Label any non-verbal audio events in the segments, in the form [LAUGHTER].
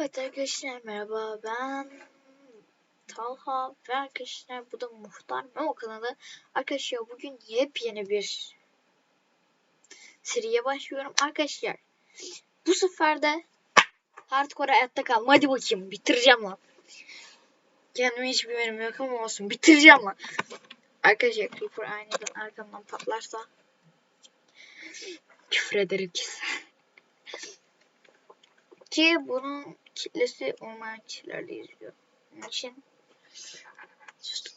Evet arkadaşlar merhaba ben Talha ve arkadaşlar bu da Muhtar Memo kanalı. Arkadaşlar bugün yepyeni bir seriye başlıyorum. Arkadaşlar bu sefer de hardcore hayatta kalma. Hadi bakayım bitireceğim lan. Kendime hiç güvenim yok ama olsun bitireceğim lan. Arkadaşlar Creeper aniden arkamdan patlarsa küfür ederim. Ki bunun kitlesi olmayan kişiler de izliyor. Onun için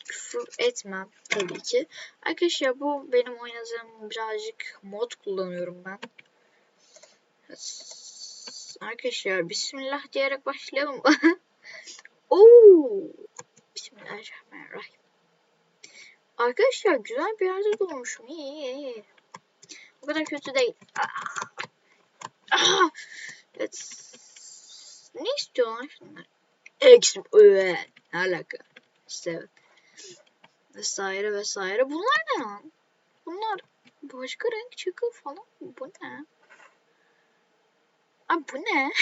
küfür etmem tabii ki. Arkadaşlar bu benim oynadığım birazcık mod kullanıyorum ben. Arkadaşlar bismillah diyerek başlayalım. [LAUGHS] Oo! Bismillahirrahmanirrahim. Arkadaşlar güzel bir yerde doğmuşum. İyi iyi iyi. O kadar kötü değil. Ah! Ah! Evet. Ne istiyorlar şunlar? Eksim. Ne alaka? İşte evet. Vesaire vesaire. Bunlar ne lan? Bunlar başka renk çıkı falan. Bu ne? Abi bu ne? [LAUGHS]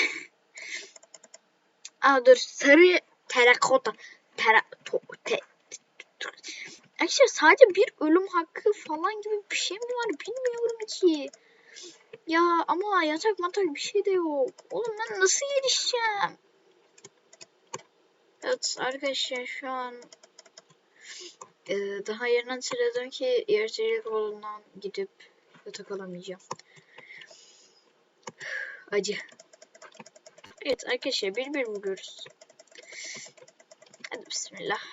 Aa dur sarı terakota. Tera, to, sadece bir ölüm hakkı falan gibi bir şey mi var bilmiyorum ki. Ya ama yatak matak bir şey de yok. Oğlum ben nasıl gelişeceğim? Evet arkadaşlar şu an e, daha yarın hatırladım ki yaratıcılık yolundan gidip yatak alamayacağım. [SIGHS] Acı. Evet arkadaşlar bir bir vuruyoruz. Hadi bismillah.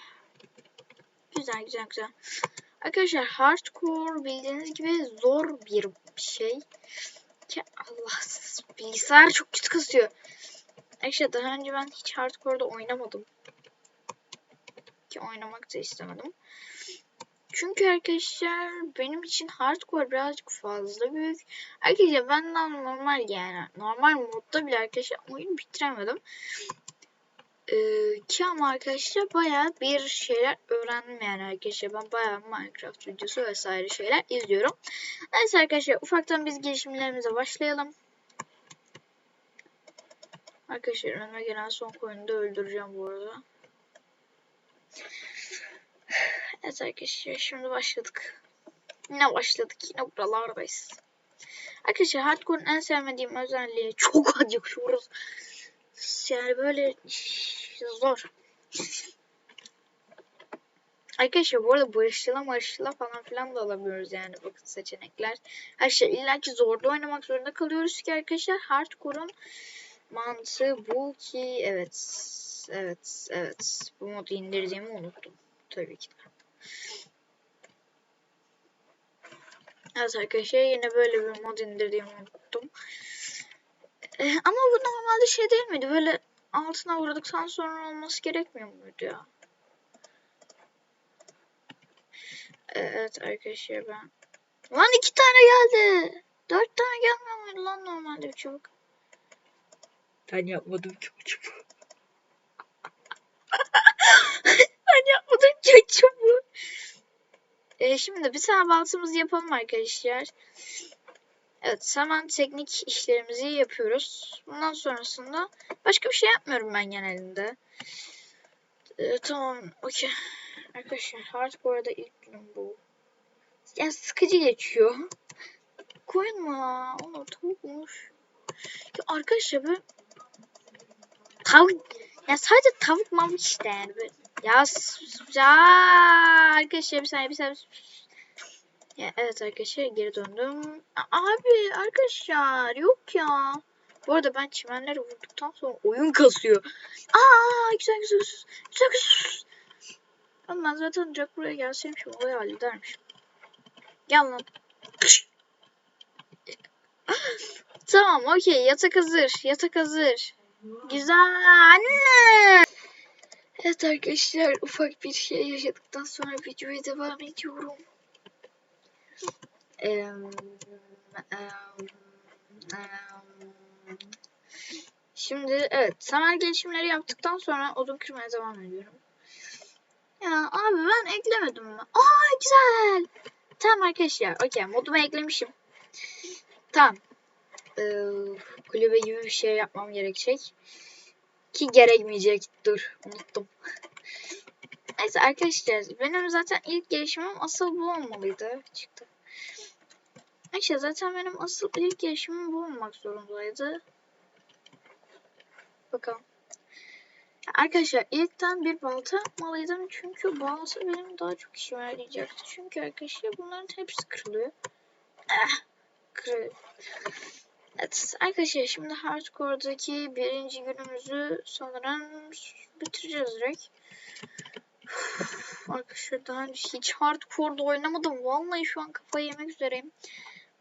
Güzel güzel güzel. Arkadaşlar hardcore bildiğiniz gibi zor bir şey. Ki Allah bilgisayar çok kötü kasıyor. Arkadaşlar daha önce ben hiç hardcore'da oynamadım. Ki oynamak da istemedim. Çünkü arkadaşlar benim için hardcore birazcık fazla büyük. Arkadaşlar benden normal yani. Normal modda bile arkadaşlar oyunu bitiremedim. Ee, ki ama arkadaşlar baya bir şeyler öğrendim yani arkadaşlar. Ben baya Minecraft videosu vesaire şeyler izliyorum. Neyse arkadaşlar ufaktan biz gelişimlerimize başlayalım. Arkadaşlar önüme gelen son koyunu da öldüreceğim bu arada. Evet arkadaşlar şimdi başladık. Yine başladık yine buralardayız. Arkadaşlar hardcore'un en sevmediğim özelliği çok acıkıyoruz. Yani böyle zor. Arkadaşlar bu arada barışçıla barışçıla falan filan da alabiliyoruz yani bakın seçenekler. Her şey illaki zorda oynamak zorunda kalıyoruz ki arkadaşlar hardcore'un mantığı bu ki evet evet evet bu modu indirdiğimi unuttum tabii ki de. Evet arkadaşlar yine böyle bir mod indirdiğimi unuttum. Ee, ama bu normalde şey değil miydi? Böyle altına vurduktan sonra olması gerekmiyor muydu ya? Evet arkadaşlar ben. Lan iki tane geldi. Dört tane gelmiyor muydu lan normalde çubuk? Ben yapmadım ki çubuğu. [LAUGHS] ben yapmadım ki çubuğu. Ee, şimdi bir tane baltımızı yapalım arkadaşlar. Evet hemen teknik işlerimizi yapıyoruz. Bundan sonrasında başka bir şey yapmıyorum ben genelinde. Ee, tamam okey. Arkadaşlar artık bu arada ilk günüm bu. Yani sıkıcı geçiyor. Mu? Onu tavukmuş. Ya arkadaşlar böyle tavuk ya sadece tavuk mavuk işte yani böyle. Ya, ya arkadaşlar bir saniye bir saniye. Ya, evet arkadaşlar geri döndüm. Abi arkadaşlar yok ya. Bu arada ben çimenleri vurduktan sonra oyun kasıyor. Aa güzel güzel güzel güzel güzel. Ama ben zaten direkt buraya gelseymişim olayı halledermişim. Gel lan. [LAUGHS] tamam okey yatak hazır. Yatak hazır. Güzel anne. Evet arkadaşlar ufak bir şey yaşadıktan sonra videoya devam ediyorum. Şimdi evet temel gelişimleri yaptıktan sonra odun kırmaya devam ediyorum. Ya abi ben eklemedim mi? Aa güzel. Tamam arkadaşlar. Okey modumu eklemişim. Tamam. Ee, kulübe gibi bir şey yapmam gerekecek. Ki gerekmeyecek. Dur unuttum. [LAUGHS] Neyse arkadaşlar benim zaten ilk gelişimim asıl bu olmalıydı. Çıktı. Neyse zaten benim asıl ilk gelişimim bu olmak zorundaydı. Bakalım. Arkadaşlar ilkten bir balta yapmalıydım çünkü balta benim daha çok işime yarayacaktı. Çünkü arkadaşlar bunların hepsi kırılıyor. Eh, kırıyor. Evet arkadaşlar şimdi hardcore'daki birinci günümüzü sanırım bitireceğiz direkt. Arkadaşlar daha önce hiç hardcore'da oynamadım. Vallahi şu an kafayı yemek üzereyim.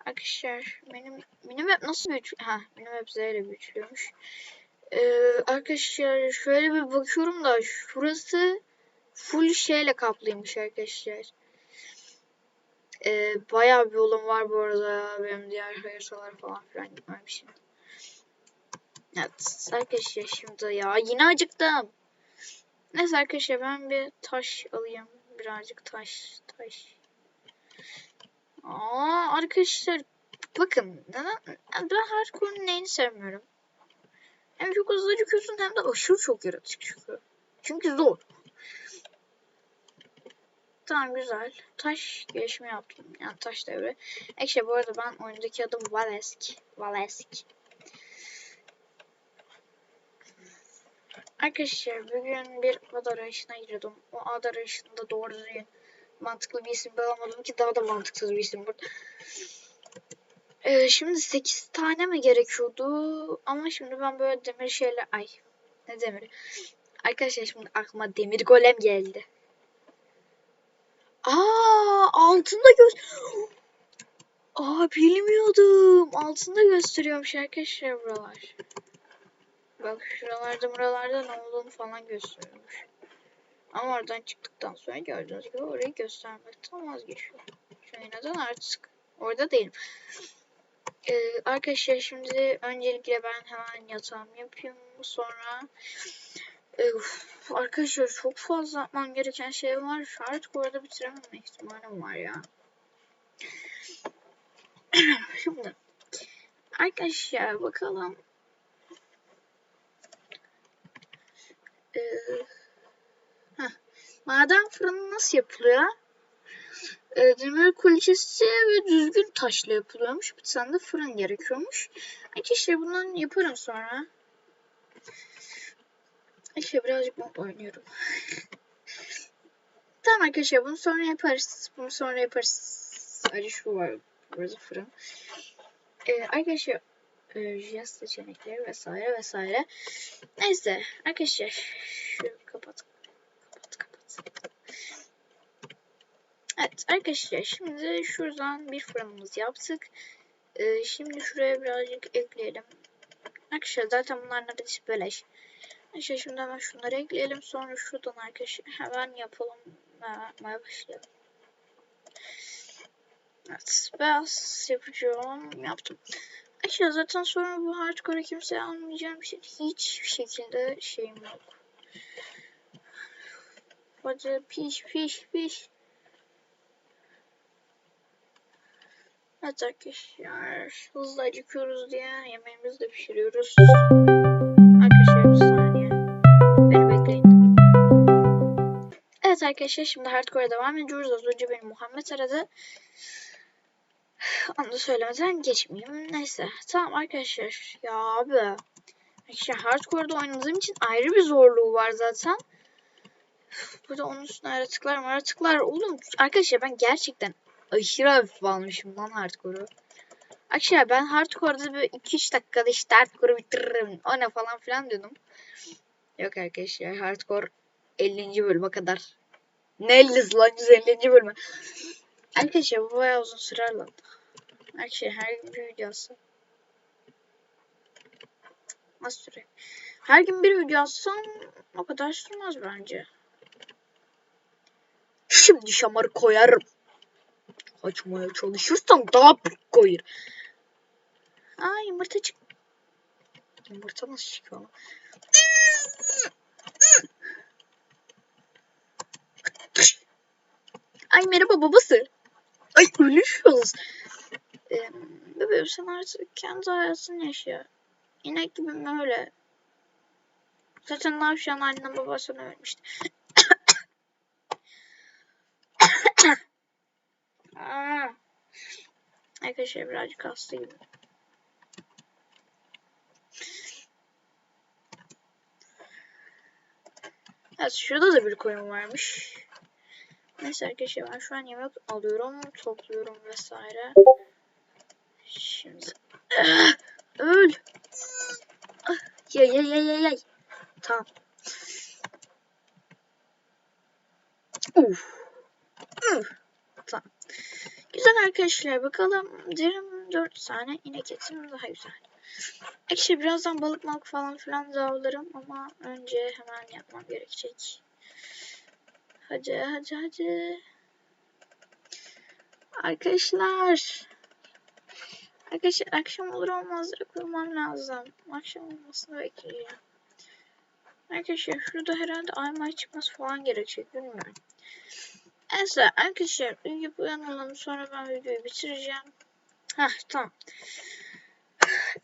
Arkadaşlar benim minimap nasıl büyütülüyor? Ha minimap Z ile büyütülüyormuş. Ee, arkadaşlar şöyle bir bakıyorum da şurası full şeyle kaplıymış arkadaşlar. Ee, bayağı bir yolum var bu arada ya. Benim diğer haritalar falan filan gitmemişim. Evet arkadaşlar şimdi ya yine acıktım. Neyse arkadaşlar ben bir taş alayım. Birazcık taş taş. Aa arkadaşlar bakın neden ben hardcore'un neyini sevmiyorum. Hem çok hızlı acıkıyorsun hem de aşırı çok yaratıcı çıkıyor. Çünkü zor. Tamam güzel. Taş gelişimi yaptım. Yani taş devre. Ekşe bu arada ben oyundaki adım Valesk. Valesk. Arkadaşlar bugün bir ad arayışına giriyordum. O ad arayışında doğru düzgün mantıklı bir isim bulamadım ki daha da mantıksız bir isim burada. Ee, şimdi 8 tane mi gerekiyordu? Ama şimdi ben böyle demir şeyler... Ay ne demiri? Arkadaşlar şimdi aklıma demir golem geldi. Aa altında göz... Aa bilmiyordum. Altında gösteriyormuş arkadaşlar buralar. Bak şuralarda buralarda ne olduğunu falan gösteriyormuş. Ama oradan çıktıktan sonra gördüğünüz gibi orayı göstermekten vazgeçiyor. Şu neden artık orada değilim. Ee, arkadaşlar şimdi öncelikle ben hemen yatağımı yapayım. Sonra e, arkadaşlar çok fazla yapmam gereken şey var. Artık orada bitiremem ihtimalim var ya. [CLEARS THROAT] şimdi arkadaşlar bakalım. Ee, maden fırını nasıl yapılıyor? e, demir kulçesi ve düzgün taşla yapılıyormuş. Bir tane de fırın gerekiyormuş. Arkadaşlar bundan yaparım sonra. İşte birazcık mod oynuyorum. tamam arkadaşlar bunu sonra yaparız. Bunu sonra yaparız. Sadece şu var. Burası fırın. Ee, arkadaşlar e, jazz seçenekleri vesaire vesaire. Neyse arkadaşlar şu kapat. Evet arkadaşlar şimdi şuradan bir fırınımız yaptık. Ee, şimdi şuraya birazcık ekleyelim. Arkadaşlar zaten bunlar neredeyse beleş. Arkadaşlar şimdi hemen şunları ekleyelim. Sonra şuradan arkadaşlar hemen yapalım. Yapmaya başlayalım. Evet beyaz yapacağım. Yaptım. Arkadaşlar zaten sonra bu hardcore kimseye almayacağım şey hiçbir şekilde şeyim yok. Hadi piş piş piş. Evet arkadaşlar hızlı acıkıyoruz diye yemeğimizi de pişiriyoruz. Arkadaşlar bir saniye. Beni bekleyin. Evet arkadaşlar şimdi hardcore'a devam ediyoruz. Az önce beni Muhammed aradı. [SIGHS] Onu da söylemeden geçmeyeyim. Neyse. Tamam arkadaşlar. Ya abi. Arkadaşlar hardcore'da oynadığım için ayrı bir zorluğu var zaten. Burada onun üstüne yaratıklar yaratıklar. Oğlum arkadaşlar ben gerçekten aşırı hafif almışım lan hardcore'u. Arkadaşlar ben hardcore'da böyle 2-3 dakikada işte hardcore'u bitiririm. O ne falan filan diyordum. Yok arkadaşlar hardcore 50. bölüme kadar. Ne 50'si lan 150. bölüme. Arkadaşlar bu bayağı uzun sürer lan. Arkadaşlar her gün bir video alsam. Nasıl süre? Her gün bir video alsam o kadar sürmez bence. Şimdi şamarı koyarım açmaya çalışırsam daha büyük koyur. Aa yumurta çık. Yumurta nasıl çıkıyor? Ay merhaba babası. Ay ölüşüyoruz. Ee, bebeğim sen artık kendi hayatını yaşa. İnek gibi mi öyle? Zaten Navşan annem babasına ölmüştü. Aa. Arkadaşlar birazcık hastayım. Evet şurada da bir koyun varmış. Neyse arkadaşlar ben şu an yemek alıyorum, topluyorum vesaire. Şimdi Ah! öl. Ah, Yay yay yay yay yay. Tamam. Uf. Uf. Tamam. Güzel arkadaşlar bakalım. Derim 4 tane inek etim daha güzel. Ekşi birazdan balık malık falan filan da avlarım ama önce hemen yapmam gerekecek. Hadi hadi hadi. Arkadaşlar. Arkadaşlar akşam olur olmaz uyumam lazım. Akşam olmasını bekleyeceğim. Arkadaşlar şurada herhalde aymay çıkması falan gerekecek bilmiyorum. Neyse arkadaşlar uyuyup uyanalım sonra ben videoyu bitireceğim. Heh tamam.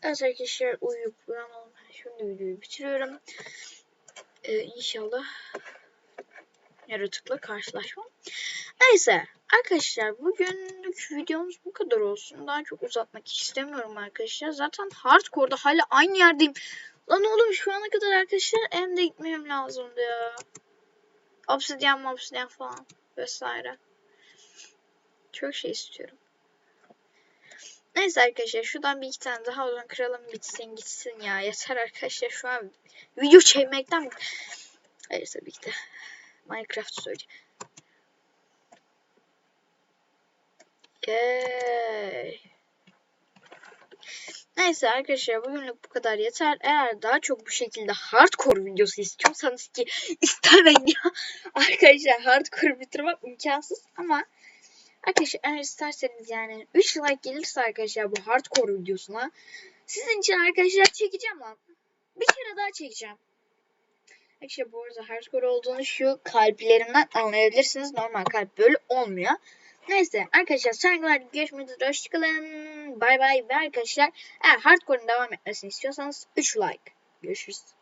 Evet arkadaşlar uyuyup uyanalım. Şimdi videoyu bitiriyorum. Ee, inşallah yaratıkla karşılaşmam. Neyse arkadaşlar bugünlük videomuz bu kadar olsun. Daha çok uzatmak istemiyorum arkadaşlar. Zaten hardcore'da hala aynı yerdeyim. Lan oğlum şu ana kadar arkadaşlar ende gitmem lazımdı ya. Obsidian obsidian falan vesaire. Çok şey istiyorum. Neyse arkadaşlar şuradan bir iki tane daha uzun kıralım bitsin gitsin ya. Yeter arkadaşlar şu an video çekmekten Hayır tabii ki de Minecraft söyleyeceğim. Yay. Neyse arkadaşlar bugünlük bu kadar yeter. Eğer daha çok bu şekilde hardcore videosu istiyorsanız ki [LAUGHS] istemeyin ya. arkadaşlar hardcore bitirmek imkansız ama arkadaşlar eğer isterseniz yani 3 like gelirse arkadaşlar bu hardcore videosuna sizin için arkadaşlar çekeceğim lan. Bir kere daha çekeceğim. Arkadaşlar bu arada hardcore olduğunu şu kalplerimden anlayabilirsiniz. Normal kalp böyle olmuyor. Neyse arkadaşlar saygılar görüşmek üzere hoşçakalın. Bay bay ve arkadaşlar eğer hardcore'un devam etmesini istiyorsanız 3 like. Görüşürüz.